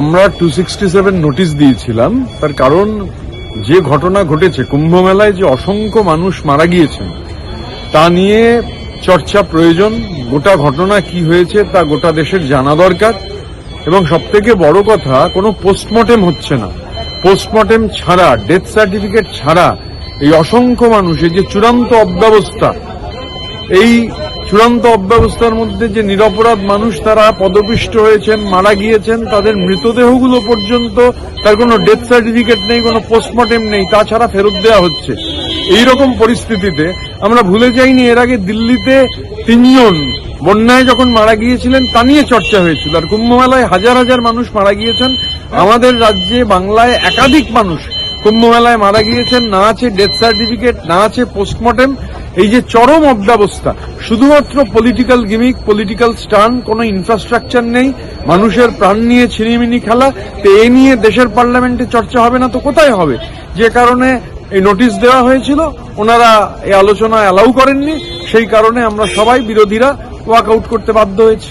আমরা two sixty seven notice দিয়েছিলাম, তার কারণ যে ঘটনা ঘটেছে, কুম্ভমেলায় যে অসংখ্য মানুষ মারা গিয়েছেন, তা নিয়ে চর্চা প্রয়োজন, গোটা ঘটনা কি হয়েছে তা গোটা দেশের জানা দরকার। এবং সবথেকে বড় কথা, কোনো পোস্টমর্টেম হচ্ছে না। পোস্টমর্টেম ছাড়া ডেথ সার্টিফিকেট ছাড়া এই অসংখ্য মানুষ, এই যে চূড়ান্ত অব্যবস্থা, এই চূড়ান্ত অব্যবস্থার মধ্যে যে নিরপরাধ মানুষ তারা পদপিষ্ট হয়েছেন, মারা গিয়েছেন, তাদের মৃতদেহগুলো পর্যন্ত তার কোনো ডেথ সার্টিফিকেট নেই, কোনো পোস্টমর্টেম নেই, তাছাড়া ফেরত দেওয়া হচ্ছে। এই রকম পরিস্থিতিতে আমরা ভুলে যাইনি, এর আগে দিল্লিতে তিনজন বন্যায় যখন মারা গিয়েছিলেন, তা নিয়ে চর্চা হয়েছিল। আর কুম্ভমেলায় হাজার হাজার মানুষ মারা গিয়েছেন। আমাদের রাজ্যে, বাংলায় একাধিক মানুষ কুম্ভমেলায় মারা গিয়েছেন। না আছে ডেথ সার্টিফিকেট না আছে পোস্টমর্টেম এই যে চরম অব্যবস্থা, শুধুমাত্র পলিটিক্যাল গিমিক পলিটিক্যাল স্টান কোনো ইনফ্রাস্ট্রাকচার নেই, মানুষের প্রাণ নিয়ে ছিনিমিনি খেলা, তো এ নিয়ে দেশের পার্লামেন্টে চর্চা হবে না তো কোথায় হবে? যে কারণে এই নোটিশ দেওয়া হয়েছিল, ওনারা এই আলোচনা অ্যালাউ করেননি, সেই কারণে আমরা সবাই বিরোধীরা ওয়াক আউট করতে বাধ্য হয়েছি।